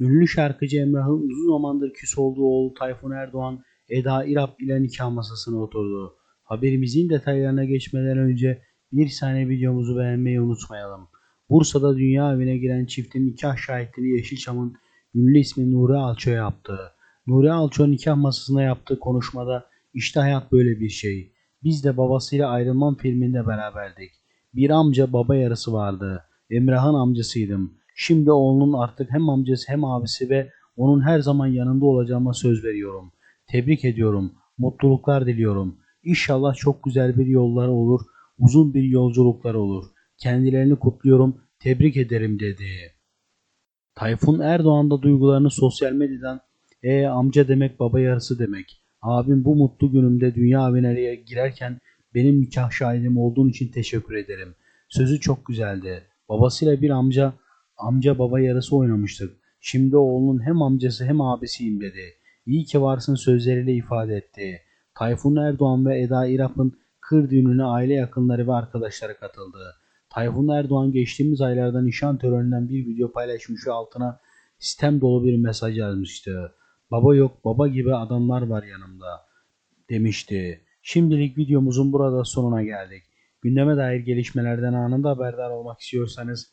Ünlü şarkıcı Emrah'ın uzun zamandır küs olduğu oğlu Tayfun Erdoğan, Eda İrap ile nikah masasına oturdu. Haberimizin detaylarına geçmeden önce bir saniye videomuzu beğenmeyi unutmayalım. Bursa'da dünya evine giren çiftin nikah şahitliğini Yeşilçam'ın ünlü ismi Nuri Alço yaptı. Nuri Alço nikah masasında yaptığı konuşmada işte hayat böyle bir şey. Biz de babasıyla ayrılmam filminde beraberdik. Bir amca baba yarısı vardı. Emrah'ın amcasıydım. Şimdi oğlunun artık hem amcası hem abisi ve onun her zaman yanında olacağıma söz veriyorum. Tebrik ediyorum. Mutluluklar diliyorum. İnşallah çok güzel bir yolları olur. Uzun bir yolculukları olur. Kendilerini kutluyorum. Tebrik ederim dedi. Tayfun Erdoğan da duygularını sosyal medyadan e amca demek baba yarısı demek. Abim bu mutlu günümde dünya evine girerken benim nikah şahidim olduğun için teşekkür ederim. Sözü çok güzeldi. Babasıyla bir amca amca baba yarısı oynamıştık. Şimdi oğlunun hem amcası hem abisiyim dedi. İyi ki varsın sözleriyle ifade etti. Tayfun Erdoğan ve Eda İrap'ın kır düğününe aile yakınları ve arkadaşları katıldı. Tayfun Erdoğan geçtiğimiz aylarda nişan töreninden bir video paylaşmış ve altına sistem dolu bir mesaj yazmıştı. Baba yok baba gibi adamlar var yanımda demişti. Şimdilik videomuzun burada sonuna geldik. Gündeme dair gelişmelerden anında haberdar olmak istiyorsanız